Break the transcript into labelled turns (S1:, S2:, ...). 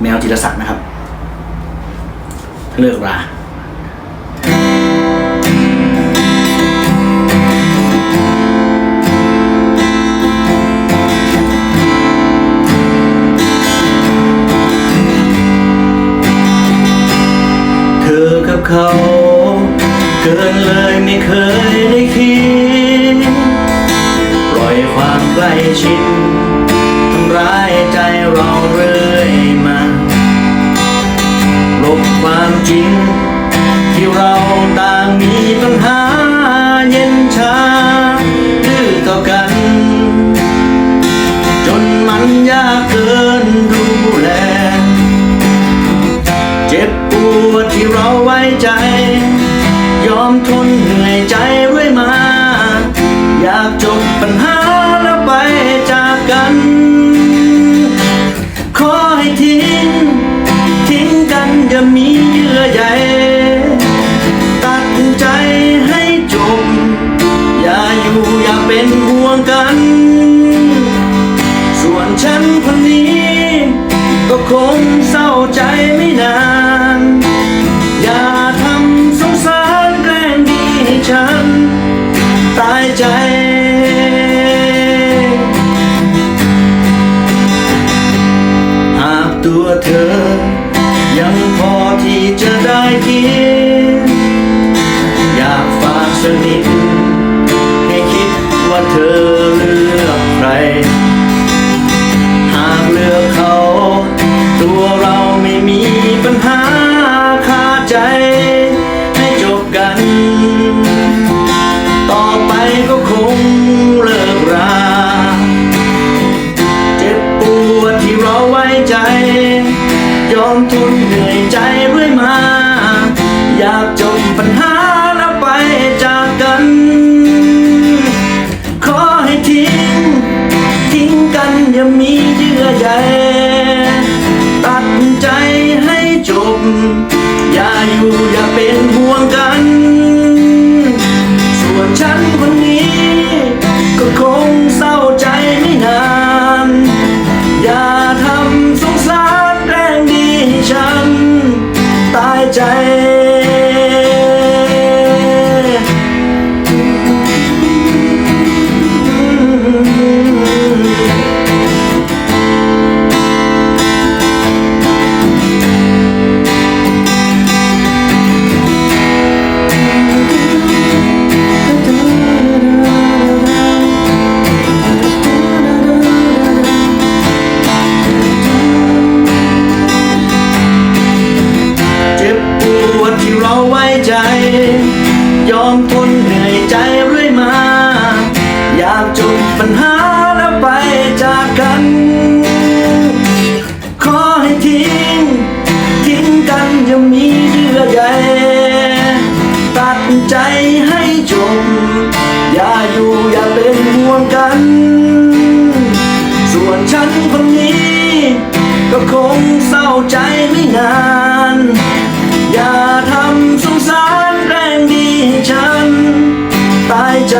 S1: แมวจิรศักดิ์นะครับเลิกราเธอกับเขาเกินเลยไม่เคยได้คิดปล่อยความใกล้ชิดทำร้ายใจเราเรื่อยางมีปัญหาเย็นชาดื้อต่อกัน จนมันยากเกินดูแล เจ็บปวดที่เราไว้ใจ ยอมทน เป็นห่วงกัน ส่วนฉันคนนี้ ก็คงเศร้าใจไม่นาน อย่าทำสงสารแกล้งดีให้ฉัน ตายใจหากตัวเธอ ยังพอที่จะได้คิดอยากฝากสนิท ยอมทนเหนื่อยใจเรื่อยมา อยากจบปัญหาแล้วไปจากกัน ขอให้ทิ้ง ทิ้งกันอย่ามีเยื่อใยตัดใจให้จบ ปัญหาแล้วไปจากกัน ขอให้ทิ้ง ทิ้งกันอย่ามีเยื่อใยตัดใจให้จบอย่าอยู่อย่าเป็นห่วงกัน ส่วนฉันคนนี้ ก็คงเศร้าใจไม่นาน อย่าทำสงสารแรงดีให้ฉัน ตายใจ